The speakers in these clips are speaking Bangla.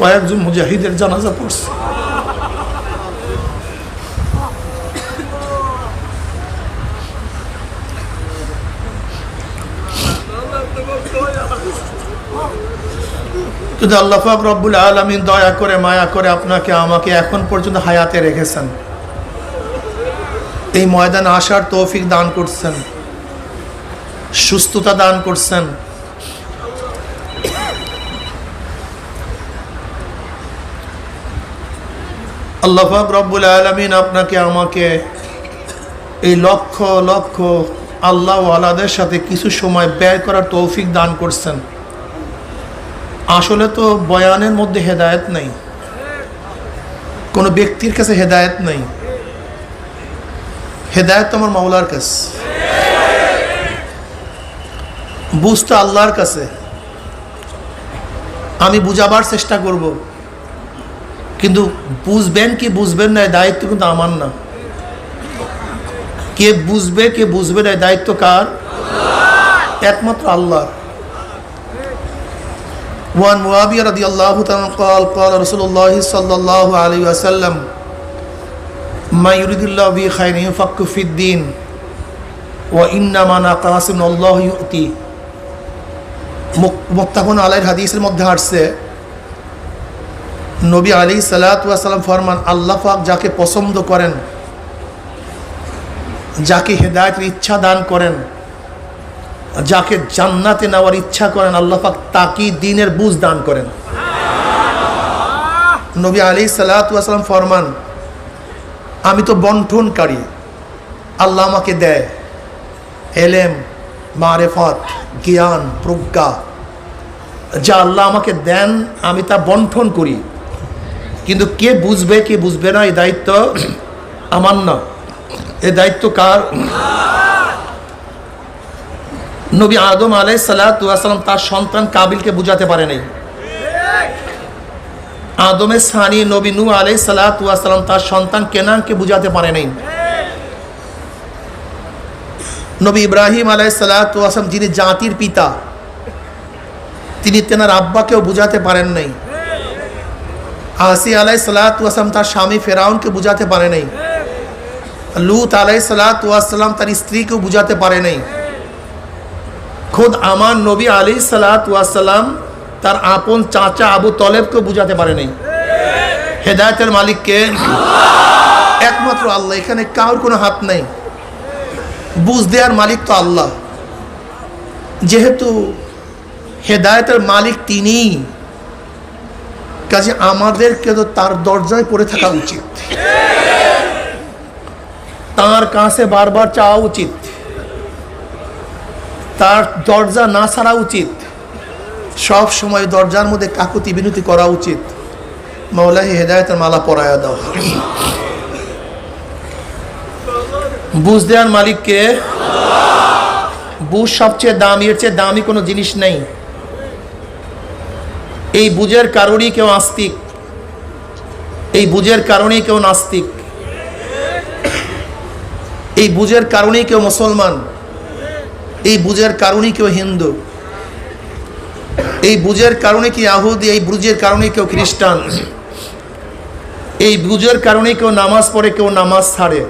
কয়েকজন মুজাহিদের জানাজা পড়ছে। যদি আল্লাহ পাক রব্বুল আলমিন দয়া করে, মায়া করে আপনাকে, আমাকে এখন পর্যন্ত হায়াতে রেখেছেন, এই ময়দানে আসার তৌফিক দান করছেন, সুস্থতা দান করছেন আল্লাহ রব্বুল আলমিন আপনাকে, আমাকে এই লক্ষ লক্ষ আল্লাহ আলাদের সাথে কিছু সময় ব্যয় করার তৌফিক দান করছেন। আসলে তো বয়ানের মধ্যে হেদায়েত নেই। কোনো ব্যক্তির কাছে হেদায়েত নেই। হেদায়েত আমার মাওলার কাছে। বুঝতে আল্লাহর কাছে। আমি বুঝাবার চেষ্টা করব। কিন্তু বুঝবেন কি বুঝবেন না এই দায়িত্ব কিন্তু আমার না কে বুঝবে কে বুঝবে না এই দায়িত্ব কার একমাত্র আল্লাহর وعن معاوية رضي الله تعالى قال قال رسول الله صلى الله عليه وسلم ما يريد الله به خير ينفق في الدين وإنما نقاس من الله يؤتي মুক্তাকুন আলাইয়ের হাদিসের মধ্যে আসছে নবী আলী সালাতাম ফরমান, আল্লাহ পাক যাকে পছন্দ করেন, যাকে হেদায়তের ইচ্ছা দান করেন, যাকে জান্নাতে নেওয়ার ইচ্ছা করেন, আল্লাহ পাক তাকে দিনের বুঝ দান করেন। নবী আলী সালাতাম ফরমান, আমি তো বন্ঠনকারী আল্লাহ আমাকে দেয় এলেম, মারেফত, জ্ঞান, প্রজ্ঞা, যা আল্লাহ আমাকে দেন, আমি তা বন্ঠন করি। কিন্তু কে বুঝবে কে বুঝবে না, এই দায়িত্ব আমার না। এ দায়িত্ব কার? নবী আদম আলাই সালাম তার সন্তান কাবিলকে বুঝাতে পারে নাই। আদমের সানি নবী নু আলাই সালাম তার সন্তান কেনানকে বুঝাতে পারে নাই। নবী ইব্রাহিম আলাই সালাম যিনি জাতির পিতা, তিনি তেনার আব্বাকেও বুঝাতে পারেন নাই। আসি আলাই সালাম তার স্বামী ফেরাউনকে বুঝাতে পারে নাই। লুত আলাই সালাম তার স্ত্রীকেও বুঝাতে পারে নাই। খোদ আমার নবী আলী সালাম তার আপন চাচা আবু তলেবকে বুঝাতে পারে নাই। হেদায়তের মালিককে একমাত্র আল্লাহ, এখানে কারোর কোনো হাত নেই। বুঝ দেওয়ার মালিক তো আল্লাহ। যেহেতু হেদায়তের মালিক তিনি কাজে আমাদেরকে তো তার দরজায় পড়ে থাকা উচিত। তার কাছে বারবার চাওয়া উচিত। তার দরজা না ছাড়া উচিত। সব সময় দরজার মধ্যে কাকুতি বিনতি করা উচিত। মৌলাহি হেদায়তের মালা পরায়া দাও। বুঝ দেওয়ার মালিককে। বুঝ সবচেয়ে দামি, এর চেয়ে দামি কোনো জিনিস নেই। এই বুঝের কারণেই কেউ আস্তিক। এই বুঝের কারণেই কেউ নাস্তিক। এই বুঝের কারণেই কেউ মুসলমান। এই বুঝের কারণেই কেউ হিন্দু। এই বুঝের কারণে কি আহুদি এই বুঝের কারণে কেউ খ্রিস্টান। এই বুঝের কারণে কেউ নামাজ পড়ে, কেউ নামাজ ছাড়ে।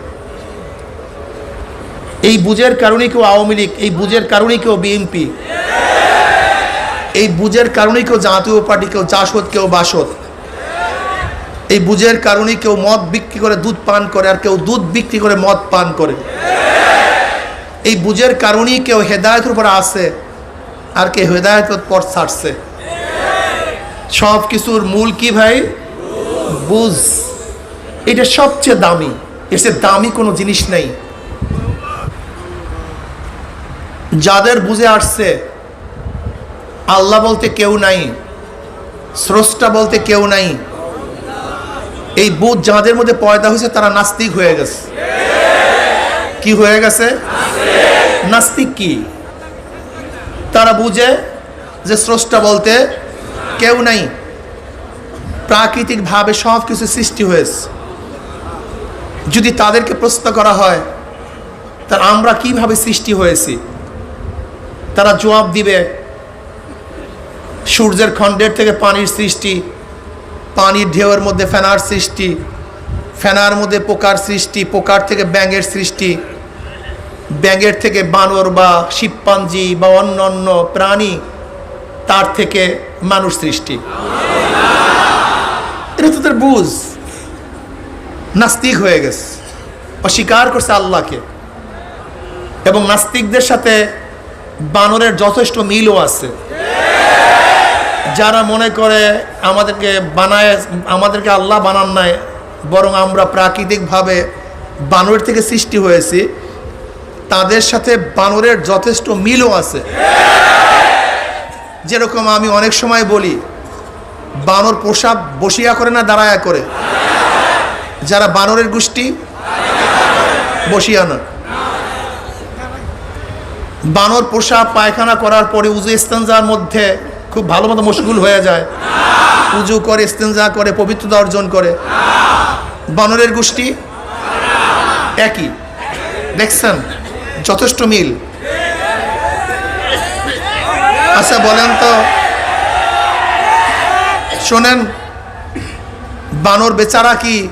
এই বুঝের কারণে কেউ আওয়ামী লীগ, এই বুঝের কারণে কেউ বিএনপি। এই বুঝের কারণে কেউ জাতীয় পার্টি, কেউ চাষত কেউ বাসত এই বুঝের কারণে কেউ মদ বিক্রি করে দুধ পান করে আর কেউ দুধ বিক্রি করে মদ পান করে। এই বুঝের কারণেই কেউ হেদায়তের উপর আসে আর কে হেদায়তের পর ছাড়ছে। সব কিছুর মূল কি ভাই? বুঝ। এটা সবচেয়ে দামি। এসে দামি কোনো জিনিস নেই। যাদের বুঝে আসছে আল্লাহ বলতে কেউ নাই, স্রষ্টা বলতে কেউ নাই। এই বুধ যাদের মধ্যে পয়দা হয়েছে, তারা নাস্তিক হয়ে গেছে। কি হয়ে গেছে? নাস্তিক কি? তারা বুঝে যে স্রষ্টা বলতে কেউ নাই। প্রাকৃতিকভাবে সব কিছু সৃষ্টি হয়েছে। যদি তাদেরকে প্রশ্ন করা হয় তার আমরা কীভাবে সৃষ্টি হয়েছি? তারা জবাব দিবে সূর্যের খণ্ডের থেকে পানির সৃষ্টি, পানির ঢেউয়ের মধ্যে ফেনার সৃষ্টি, ফেনার মধ্যে পোকার সৃষ্টি, পোকার থেকে ব্যাঙের সৃষ্টি, ব্যাঙের থেকে বানর বা শিবপাঞ্জি বা অন্য অন্য প্রাণী, তার থেকে মানুষ সৃষ্টি। এটা তো তার বুঝ। নাস্তিক হয়ে গেছে। অস্বীকার করছে আল্লাহকে। এবং নাস্তিকদের সাথে বানরের যথেষ্ট মিলও আছে। যারা মনে করে আমাদেরকে বানায়, আমাদেরকে আল্লাহ বানান নাই, বরং আমরা প্রাকৃতিকভাবে বানরের থেকে সৃষ্টি হয়েছি, তাদের সাথে বানরের যথেষ্ট মিলও আছে। যেরকম আমি অনেক সময় বলি, বানর প্রসাব বসিয়া করে না দাঁড়ায়া করে? যারা বানরের গোষ্ঠী, বসিয়া না। বানর প্রসাব পায়খানা করার পরে উজু ইস্তেঞ্জার মধ্যে খুব ভালো মতো মশগুল হয়ে যায়। পুজো করে ইস্তেঞ্জা করে, পবিত্রতা অর্জন করে। বানরের গোষ্ঠী একই। দেখছেন? যথেষ্ট মিল। আচ্ছা বলেন তো। শোনেন, বানর বেচারা কি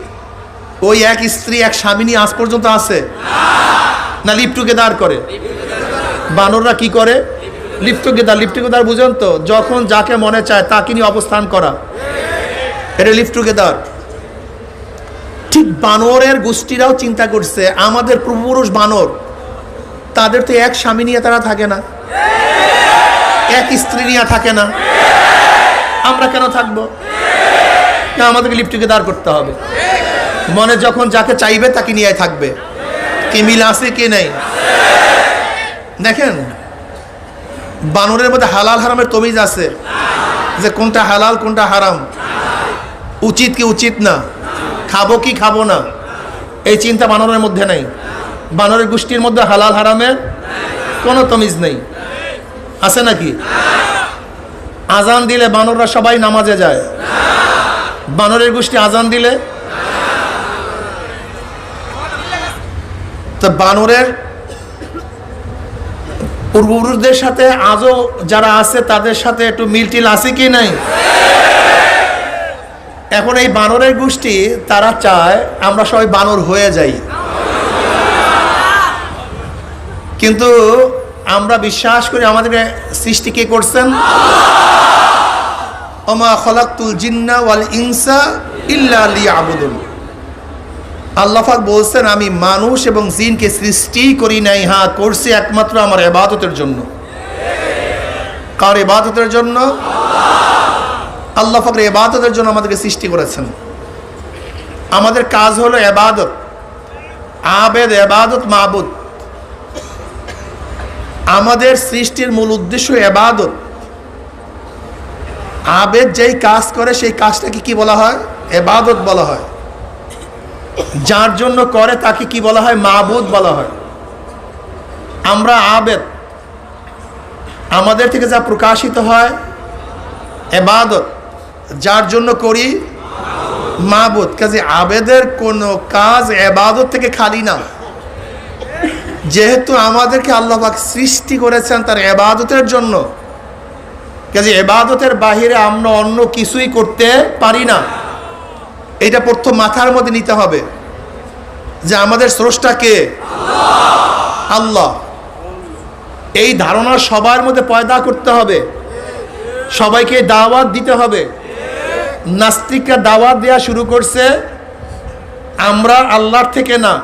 ওই এক স্ত্রী, এক স্বামী নিয়ে আজ পর্যন্ত আছে? না লিপ দাঁড় করে। বানররা কি করে? লিপ টুগেদার লিপ টুগেদার বুঝেন তো, যখন যাকে মনে চায় তাকে নিয়ে অবস্থান করা। এটা লিপ টুগেদার ঠিক বানরের গোষ্ঠীরাও চিন্তা করছে, আমাদের পূর্বপুরুষ বানর, তাদের তো এক স্বামী নিয়ে তারা থাকে না, এক স্ত্রী নিয়ে থাকে না। আমরা কেন থাকব? না, আমাদেরকে লিপটিকে দাঁড় করতে হবে। মনে যখন যাকে চাইবে তাকে নিয়ে থাকবে। কি মিল আছে কে নেই? দেখেন বানরের মধ্যে হালাল হারামের তমিজ আছে। যে কোনটা হালাল, কোনটা হারাম। উচিত কি উচিত না? খাব কি খাব না? এই চিন্তা বানরের মধ্যে নেই। বানরের গোষ্ঠীর মধ্যে হালাল হারামের কোনো তমিজ নেই। আছে নাকি? আজান দিলে বানররা সবাই নামাজে যায়। বানরের গোষ্ঠী আজান দিলে? তো বানরের পূর্বপুরুষদের সাথে আজও যারা আছে, তাদের সাথে একটু মিলটিল আছে কি নাই? এখন এই বানরের গোষ্ঠী, তারা চায় আমরা সবাই বানর হয়ে যাই। কিন্তু আমরা বিশ্বাস করি আমাদের সৃষ্টি কে করছেন? ওমা খলাকুল জিন্না ওয়াল ইনসা ইল্লা লিয়াবুদুন। আল্লাহাক বলছেন, আমি মানুষ এবং জিনকে সৃষ্টি করি নাই। হ্যাঁ করছি একমাত্র আমার এবাদতের জন্য। কার এবাদতের জন্য? আল্লাহ ফাকর এবাদতের জন্য আমাদেরকে সৃষ্টি করেছেন। আমাদের কাজ হলো এবাদত আবেদ এবাদত মাবুদ। আমাদের সৃষ্টির মূল উদ্দেশ্য এবাদত আবেদ যেই কাজ করে, সেই কাজটাকে কি বলা হয়? এবাদত বলা হয়। যার জন্য করে তাকে কি বলা হয়? মাবুদ বলা হয়। আমরা আবেদ। আমাদের থেকে যা প্রকাশিত হয় এবাদত, যার জন্য করি মাবুদ। কাজে আবেদের কোনো কাজ এবাদত থেকে খালি না। যেহেতু আমাদেরকে আল্লাহবাক সৃষ্টি করেছেন তার এবাদতের জন্য, কাজে এবাদতের বাহিরে আমরা অন্য কিছুই করতে পারি না। এটা প্রথম মাথার মধ্যে নিতে হবে যে আমাদের স্রষ্টা কে? আল্লাহ। এই ধারণা সবার মধ্যে পয়দা করতে হবে। সবাইকে দাওয়াত দিতে হবে। নাস্তিকরা দাওয়াত দেওয়া শুরু করছে, আমরা আল্লাহর থেকে না।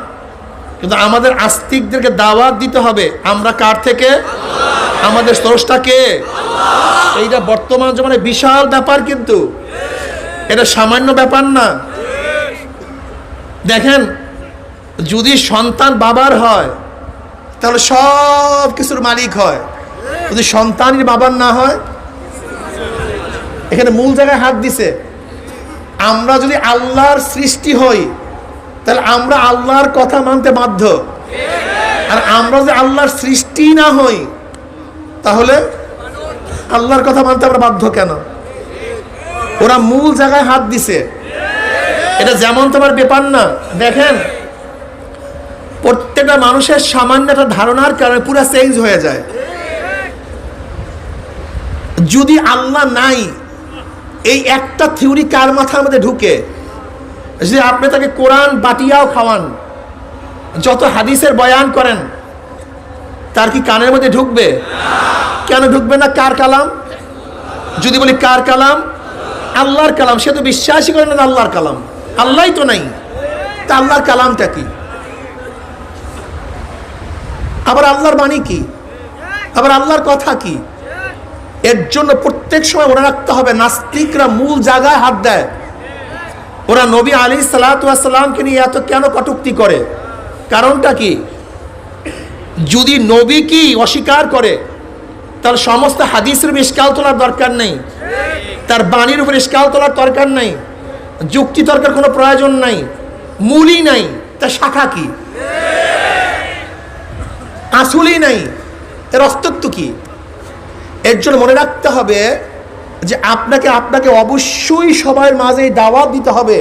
কিন্তু আমাদের আস্তিকদেরকে দাওয়াত দিতে হবে। আমরা কার থেকে? আমাদের স্রষ্টা কে? এইটা বর্তমান জমানে বিশাল ব্যাপার কিন্তু। এটা সামান্য ব্যাপার না। দেখেন, যদি সন্তান বাবার হয়, তাহলে সব কিছুর মালিক হয়। যদি সন্তানের বাবার না হয়, এখানে মূল জায়গায় হাত দিছে। আমরা যদি আল্লাহর সৃষ্টি হই, তাহলে আমরা আল্লাহর কথা মানতে বাধ্য। আর আমরা যদি আল্লাহর সৃষ্টি না হই, তাহলে আল্লাহর কথা মানতে আমরা বাধ্য কেন? ওরা মূল জায়গায় হাত দিছে। এটা যেমন তোমার ব্যাপার না, দেখেন, প্রত্যেকটা মানুষের সামান্য একটা ধারণার কারণে পুরো চেঞ্জ হয়ে যায়। যদি আল্লাহ নাই, এই একটা থিওরি কার মাথার মধ্যে ঢুকে? যে আপনি তাকে কোরআন বাটিয়াও খাওয়ান, যত হাদিসের বয়ান করেন, তার কি কানের মধ্যে ঢুকবে? কেন ঢুকবে না কার কালাম? যদি বলি কার কালাম? আল্লাহর কালাম, সে তো বিশ্বাসই করে না আল্লাহর কালাম। আল্লাহই তো নাই। তা আল্লাহর কালামটা কি? আবার আল্লাহর বাণী কি? আবার আল্লাহর কথা কি? এর জন্য প্রত্যেক সময় মনে রাখতে হবে, নাস্তিকরা মূল জায়গায় হাত দেয়। ওরা নবী আলী সালাতামকে নিয়ে এত কেন কটুক্তি করে? কারণটা কি? যদি নবী কি অস্বীকার করে তার সমস্ত হাদিসের ইস্কাল তোলার দরকার নেই। তার বাণীর উপর ইস্কাল তোলার দরকার নাই, যুক্তি তর্কের কোনো প্রয়োজন নাই, মূলই নাই তার শাখা কি? আসলেই নাই, এর অস্তিত্ব কি? এর জন্য মনে রাখতে হবে যে আপনাকে আপনাকে অবশ্যই সবার মাঝে দাওয়াত দিতে হবে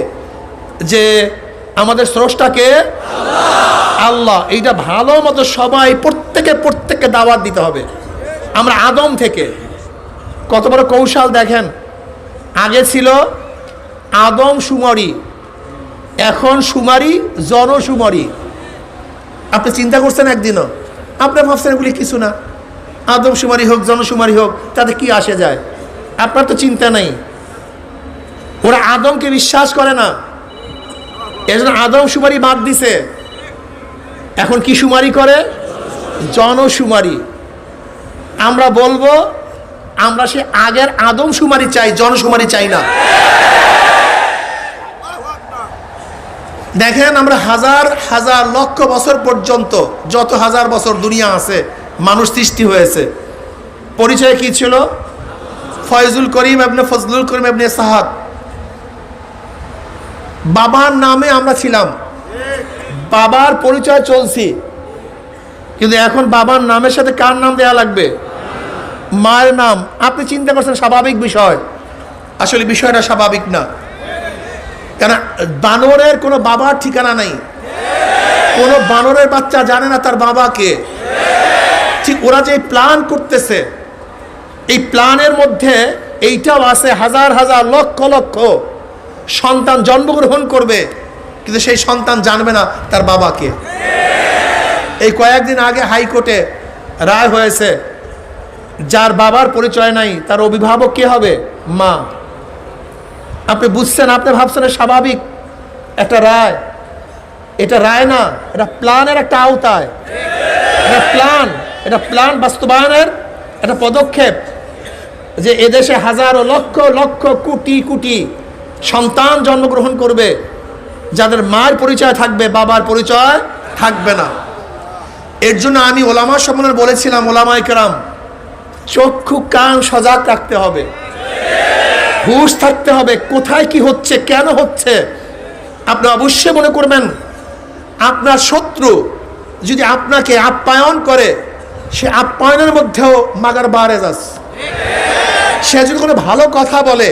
যে আমাদের স্রষ্টাকে আল্লাহ, এইটা ভালো মতো সবাই প্রত্যেকে প্রত্যেককে দাওয়াত দিতে হবে। আমরা আদম থেকে। কত বড় কৌশল দেখেন। আগে ছিল আদম সুমারি, এখন সুমারি, জনসুমারি। আপনি চিন্তা করছেন একদিনও? আপনি ভাবছেন এগুলি কিছু না। আদম সুমারি হোক, জনসুমারি হোক, তাতে কি আসে যায়? আপনার তো চিন্তা নেই। ওরা আদমকে বিশ্বাস করে না। এজন্য আদম সুমারি বাদ দিছে। এখন কি সুমারি করে? জনসুমারি। আমরা বলব আমরা সে আগের আদম সুমারি চাই জনসুমারি চাই না। দেখেন আমরা হাজার হাজার লক্ষ বছর পর্যন্ত যত হাজার বছর দুনিয়া আছে, মানুষ সৃষ্টি হয়েছে। পরিচয় কি ছিল? ফয়জুল করিম এবনে ফজলুল করিম এবনে সাহাদ। বাবার নামে আমরা ছিলাম। বাবার পরিচয় চলছি। কিন্তু এখন বাবার নামের সাথে কার নাম দেয়া লাগবে? মায়ের নাম, আপনি চিন্তা করছেন স্বাভাবিক বিষয়। আসলে বিষয়টা স্বাভাবিক না। কেন, বানরের কোনো বাবার ঠিকানা নাই। কোনো বানরের বাচ্চা জানে না তার বাবাকে। ঠিক ওরা যে প্ল্যান করতেছে, এই প্ল্যানের মধ্যে এইটাও আছে হাজার হাজার লক্ষ লক্ষ সন্তান জন্মগ্রহণ করবে, কিন্তু সেই সন্তান জানবে না তার বাবাকে। এই কয়েকদিন আগে হাইকোর্টে রায় হয়েছে যার বাবার পরিচয় নাই, তার অভিভাবক কে হবে? মা। আপনি বুঝছেন, আপনি ভাবছেন স্বাভাবিক, একটা রায়। এটা রায় না, এটা প্ল্যানের একটা আওতায়। এটা প্ল্যান এটা প্ল্যান বাস্তবায়নের একটা পদক্ষেপ যে এদেশে হাজারো লক্ষ লক্ষ, কোটি কোটি সন্তান জন্মগ্রহণ করবে, যাদের মায়ের পরিচয় থাকবে, বাবার পরিচয় থাকবে না। এর জন্য আমি ওলামা সম্মেলন বলেছিলাম ওলামাই কেরাম চক্ষু, কান সজাগ রাখতে হবে। হুশ থাকতে হবে, কোথায় কি হচ্ছে, কেন হচ্ছে? আপনি অবশ্যই মনে করবেন, আপনার শত্রু যদি আপনাকে আপ্যায়ন করে, সে আপ্যায়নের মধ্যেও মাগার বারেজ আছে। সে যদি কোনো ভালো কথা বলে,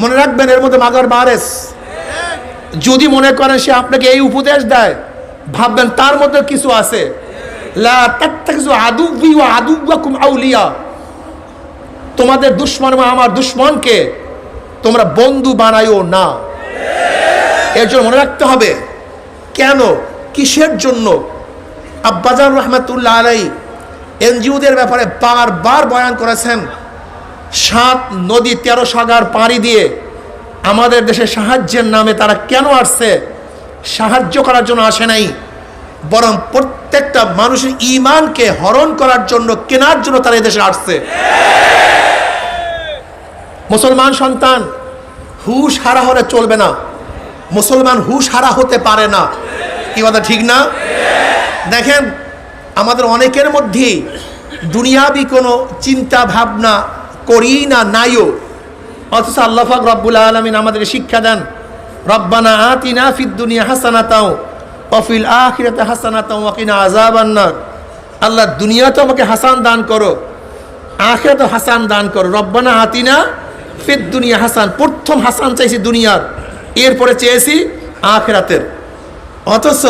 মনে রাখবেন এর মধ্যে মাগার বারেস যদি মনে করেন সে আপনাকে এই উপদেশ দেয়, ভাববেন তার মধ্যে কিছু আছে। লা আদুব্বি ওয়া আদুব্বাকুম আউলিয়া। তোমাদের দুশ্মন এবং আমার দুশ্মনকে তোমরা বন্ধু বানাইও না। এর জন্য মনে রাখতে হবে, কেন? কিসের জন্য? আব্বাজান রহমতুল্লাহ আলাই এনজিওদের ব্যাপারে বারবার বয়ান করেছেন, সাত নদী তেরো সাগর পাড়ি দিয়ে আমাদের দেশে সাহায্যের নামে তারা কেন আসছে? সাহায্য করার জন্য আসে নাই। বরং প্রত্যেকটা মানুষের ইমানকে হরণ করার জন্য কেনার জন্য তারা এদেশে আসছে। মুসলমান সন্তান হুশ হারা হলে চলবে না। মুসলমান হুশ হারা হতে পারে না। কি কথা, ঠিক না? দেখেন, আমাদের অনেকের মধ্যেই দুনিয়াবি কোনো চিন্তা ভাবনা করি না, নাইও। অথচ আল্লাহাক রব্বুল আলমিন আমাদেরকে শিক্ষা দেন, রব্বানা আতিনা ফিদ দুনিয়া হাসানা তাও অফিল আখিরাতে হাসানা তাও ওয়াকিনা আজাবান্নার আল্লাহ দুনিয়াতে আমাকে হাসান দান করো আখিরাতে হাসান দান করো। রব্বানা হাতিনা ফিদ দুনিয়া হাসান, প্রথম হাসান চাইছি দুনিয়ার, এরপরে চেয়েছি আখেরাতের। অথচ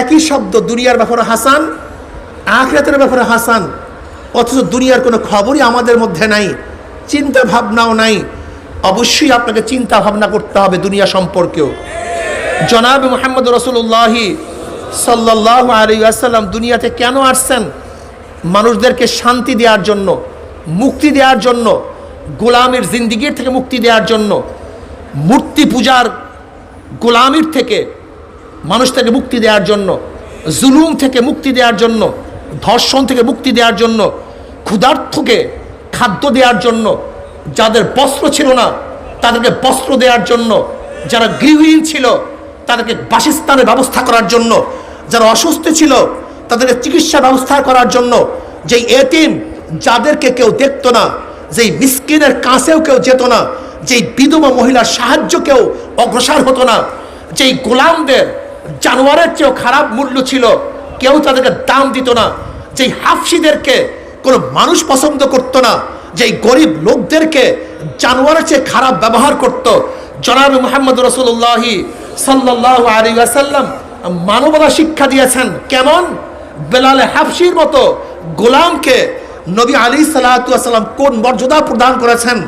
একই শব্দ দুনিয়ার ব্যাপারে হাসান, আখেরাতের ব্যাপারে হাসান। অথচ দুনিয়ার কোনো খবরই আমাদের মধ্যে নাই চিন্তা ভাবনাও নাই। অবশ্যই আপনাকে চিন্তা ভাবনা করতে হবে দুনিয়া সম্পর্কেও। জনাব মোহাম্মদ রসুল্লাহি সাল্লাহ আলী আসাল্লাম দুনিয়াতে কেন আসছেন? মানুষদেরকে শান্তি দেওয়ার জন্য, মুক্তি দেওয়ার জন্য, গোলামের জিন্দিগির থেকে মুক্তি দেওয়ার জন্য, মূর্তি পূজার গোলামির থেকে মানুষ থেকে মুক্তি দেওয়ার জন্য, জুলুম থেকে মুক্তি দেওয়ার জন্য, ধর্ষণ থেকে মুক্তি দেওয়ার জন্য ক্ষুধার্থকে খাদ্য দেওয়ার জন্য, যাদের বস্ত্র ছিল না, তাদেরকে বস্ত্র দেওয়ার জন্য, যারা গৃহহীন ছিল তাদেরকে বাসস্থানের ব্যবস্থা করার জন্য, যারা অসুস্থ ছিল, তাদেরকে চিকিৎসা ব্যবস্থা করার জন্য, যেই এতিম যাদেরকে কেউ দেখতো না, যেই মিসকিনের কাছেও কেউ যেত না, যেই বিধবা মহিলার সাহায্য কেউ অগ্রসর হতো না, যেই গোলামদের জানোয়ারের চেয়েও খারাপ মূল্য ছিল, কেউ তাদেরকে দাম দিত না, যেই হাফসিদেরকে কোনো মানুষ পছন্দ করত না, যেই গরিব লোকদেরকে জানোয়ারের চেয়ে খারাপ ব্যবহার করত জনাব মোহাম্মদ রসুল্লাহি সাল্লাহ আলী আসাল্লাম মানবতা শিক্ষা দিয়েছেন। কেমন? বেলালে হাফসির মতো গোলামকে নবী আলী সাল্লাম কোন মর্যাদা প্রদান করেছেন?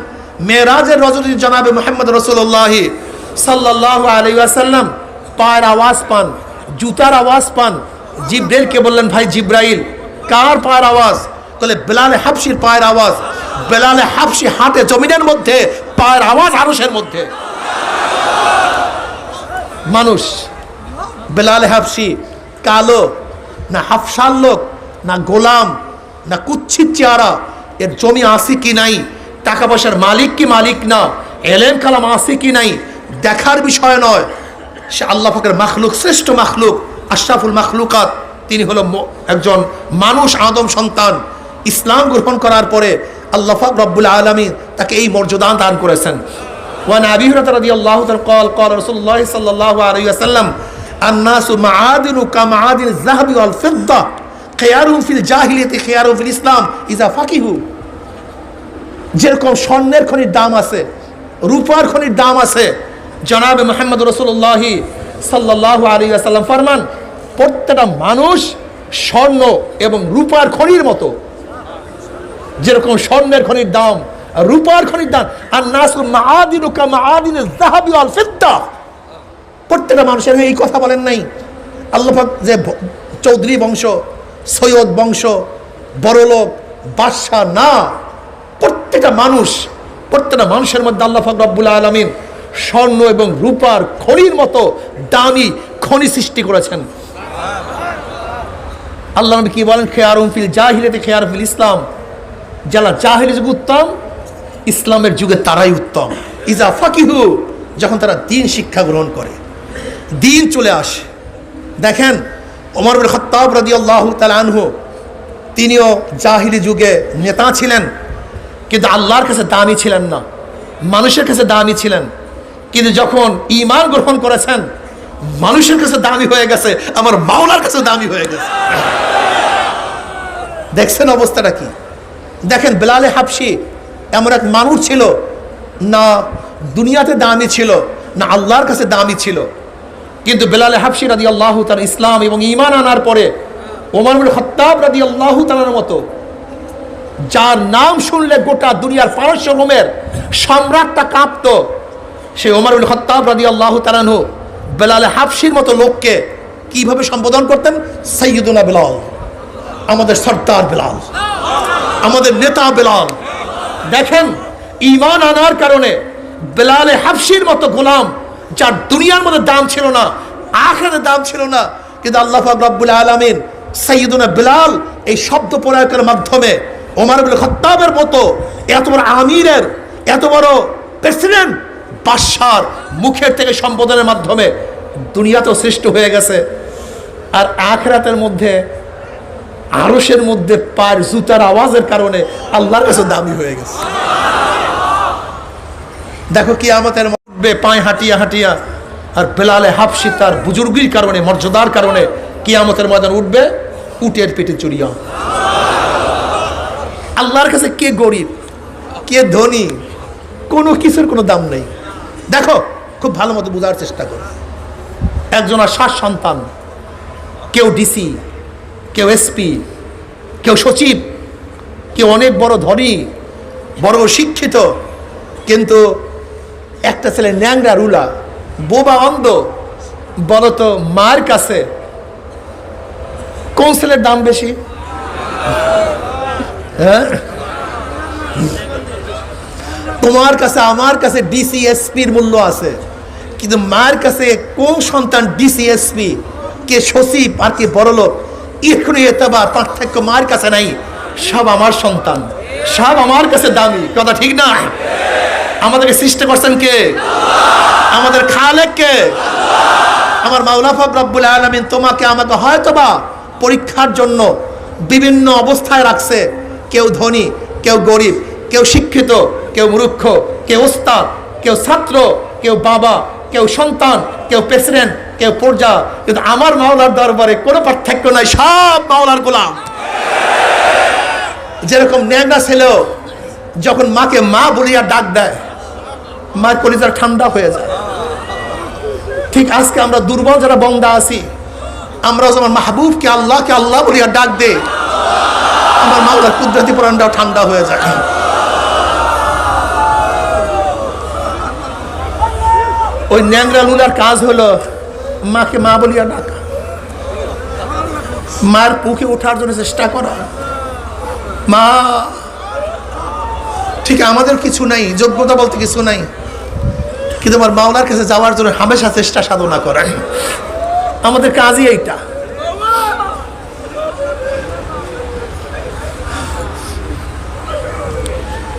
মেয়েরাজের রজনী জনাবে মোহাম্মদ রসুল্লাহি সাল্লাহ আলী আসাল্লাম পায়ের আওয়াজ পান, জুতার আওয়াজ পান। জিব্রেলকে বললেন, ভাই জিব্রাইল, কার পায়ের আওয়াজ? তাহলে বেলালে হাফসির পায়ের আওয়াজ। বেলালে হাফসি হাটে জমিনের মধ্যে, পায়ের আওয়াজ আরসের মধ্যে। মানুষ। বেলালে হাফসি, কালো, না হাফসার লোক, না গোলাম, না কুচ্ছিত চেহারা, এর জমি আসি কি নাই, টাকা পয়সার মালিক কি মালিক না এলেন কালাম আসি কি নাই, দেখার বিষয় নয়। সে আল্লাহ ফাকের মাখলুক, শ্রেষ্ঠ মাখলুক, আশরাফুল মাখলুকাত, তিনি হলো একজন মানুষ আদম সন্তান। ইসলাম গ্রহণ করার পরে আল্লাহ ফাক রব্বুল আলমী তাকে এই মর্যাদা দান করেছেন। وعن ابي هريره رضي الله تعالى قال قال رسول الله صلى الله عليه وسلم الناس معادن كمعادن الذهب والفضه خيارهم في الجاهليه خيارهم في الاسلام اذا فقهوا যেরকম স্বর্ণের খনির দাম আছে রূপার খনির দাম আছে জনাবে মোহাম্মদ রসুল্লাহি সাল্লাহ আলী আসাল্লাম ফরমান প্রত্যেকটা মানুষ স্বর্ণ এবং রূপার খনির মতো যেরকম স্বর্ণের খনির দাম আর রূপার খনির দাম আর নাসুল প্রত্যেকটা মানুষের এই কথা বলেন নাই। আল্লাহাক যে চৌধুরী বংশ, সৈয়দ বংশ, বড়লোক, বাদশাহ না, প্রত্যেকটা মানুষ, প্রত্যেকটা মানুষের মধ্যে আল্লাহ পাক রব্বুল আলমিন স্বর্ণ এবং রূপার খনির মতো দামি খনি সৃষ্টি করেছেন। আল্লাহ কি বলেন? খেয়ারুম ফিল জাহিলিতে খেয়ার ফিল ইসলাম। যারা জাহিলি যুগ উত্তম ইসলামের যুগে তারাই উত্তম। ইজা ফাকিহু, যখন তারা দিন শিক্ষা গ্রহণ করে, দিন চলে আসে। দেখেন, ওমর খত্তাব রাদি আল্লাহ আনহু, তিনিও জাহিলি যুগে নেতা ছিলেন, কিন্তু আল্লাহর কাছে দামি ছিলেন না, মানুষের কাছে দামি ছিলেন। কিন্তু যখন ইমান গ্রহণ করেছেন, মানুষের কাছে দামি হয়ে গেছে, আমার মাওলার কাছে দামি হয়ে গেছে। দেখছেন অবস্থাটা কি? দেখেন, বেলালে হাফসি এমন এক মানুষ ছিল, না দুনিয়াতে দামি ছিল, না আল্লাহর কাছে দামি ছিল। কিন্তু বেলালে হাফসি রাদি আল্লাহ তার ইসলাম এবং ইমান আনার পরে ওমর বিন খত্তাব রাদি আল্লাহ তালার মতো যার নাম শুনলে গোটা দুনিয়ার পারস্য রোমের সম্রাটটা কাঁপত, সে ওমর বিন খত্তাব রাদি আল্লাহ তালানহু বেলালে হাফসির মতো লোককে কীভাবে সম্বোধন করতেন? সৈয়দুল্লাহ বেলাল, আমাদের সর্দার বেলাল, আমাদের নেতা বেলাল দেখেন ইমান আনার কারণে বেলালে হাফসির মতো গোলাম, যার দুনিয়ার মধ্যে দাম ছিল না আখের দাম ছিল না, কিন্তু আল্লাহ রব্বুল আলমিন সৈয়দুনা বেলাল এই শব্দ প্রয়োগের মাধ্যমে ওমার বিন খত্তাবের মতো এত বড় আমিরের, এত বড় প্রেসিডেন্ট, বাদশার মুখের থেকে সম্বোধনের মাধ্যমে দুনিয়া তো সৃষ্ট হয়ে গেছে। আর আখরাতের মধ্যে আরসের মধ্যে পায়ের জুতার আওয়াজের কারণে আল্লাহর কাছে দামি হয়ে গেছে। দেখো কি আমাদের মধ্যে পায়ে হাঁটিয়া হাঁটিয়া আর বেলালে হাফসি তার বুজুর্গির কারণে, মর্যাদার কারণে কিয়ামতের ময়দান উঠবে, উটের পেটে চড়িয়া। আল্লাহর কাছে কে গরিব, কে ধনী, কোনো কিছুর কোনো দাম নেই। দেখো, খুব ভালো মতো বোঝার চেষ্টা করো। একজন আর সাত সন্তান, কেউ ডিসি কেউ এসপি, কেউ সচিব, কেউ অনেক বড় ধনী, বড় শিক্ষিত, কিন্তু একটা ছেলে ন্যাংরা রুলা, বোবা অন্ধ বলো তো মার কাছে। কোন ছেলের দাম বেশি? হ্যাঁ? তোমার কাছে, আমার কাছে ডিসিএসপির মূল্য আছে, কিন্তু মায়ের কাছে কোন সন্তান ডিসিএসপি, কে সচিব আর কে বড়লোক? এখনই এতবার পার্থক্য মায়ের কাছে নাই, সব আমার সন্তান, সব আমার কাছে দামি, কথা ঠিক না? আমাদেরকে সৃষ্টি করছেন কে? আমাদের খালেক কে? আমার মাওলাফাব রব্বুল আলমিন তোমাকে আমাকে হয়তোবা পরীক্ষার জন্য বিভিন্ন অবস্থায় রাখছে। কেউ ধনী, কেউ গরিব, কেউ শিক্ষিত, কেউ মূর্খ, কেউ ওস্তাদ কেউ ছাত্র, কেউ বাবা কেউ সন্তান, কেউ প্রেসিডেন্ট কেউ পর্যা, কিন্তু আমার মাওলার দরবারে কোনো পার্থক্য নাই, সব মাওলার গোলাম। যেরকম ন্যাংরা ছিল যখন মাকে মা বলিয়া ডাক দেয় মার কলিজার ঠান্ডা হয়ে যায়। ঠিক আজকে আমরা দুর্বল যারা বন্দা আছি, আমরা যেমন মাহবুবকে আল্লাহকে আল্লাহ বলিয়া ডাক দে আমার মাওলার কুদরতি পুরানটাও ঠান্ডা হয়ে যায়। ওই ন্যাংরা লুলার কাজ হলো মাকে মা বলিয়া ডাকা। মার পুকে ওঠার জন্য চেষ্টা করা। মা, ঠিক আমাদের কিছু নাই, যোগ্যতা বলতে কিছু নাই। কিন্তু আমার মাওলার কাছে যাওয়ার জন্য হামেশা চেষ্টা সাধনা করে আমাদের কাজই এইটা।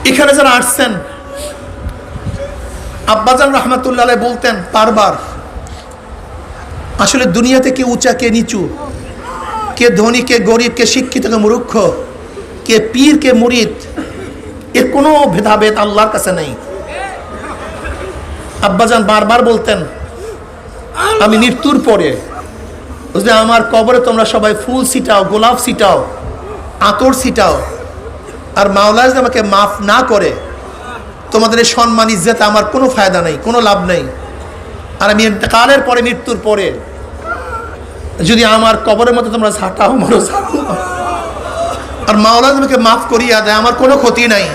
এখানে যারা আসছেন আব্বাজান রহমাতুল্লাহ বলতেন বারবার, আসলে দুনিয়াতে কে উঁচা, কে নিচু? কে ধনী, কে গরিব, কে শিক্ষিত, কে মূর্খ? কে পীর, কে মুরিদ? এর কোনো ভেদাভেদ আল্লাহর কাছে নেই। আব্বাজান বারবার বলতেন, আমি মৃত্যুর পরে বুঝলে আমার কবরে তোমরা সবাই ফুল ছিটাও, গোলাপ ছিটাও, আতর ছিটাও, আর মাওলা যদি আমাকে মাফ না করে তোমাদের এই সম্মান, ইজ্জত আমার কোনো ফায়দা নেই, কোনো লাভ নেই। আর আমি কালের পরে, মৃত্যুর পরে, যদি আমার কবরের মতো তোমরা ঝাঁটাও, মারো আর মাওলা তোমাকে মাফ করিয়া দেয়, আমার কোনো ক্ষতি নাই।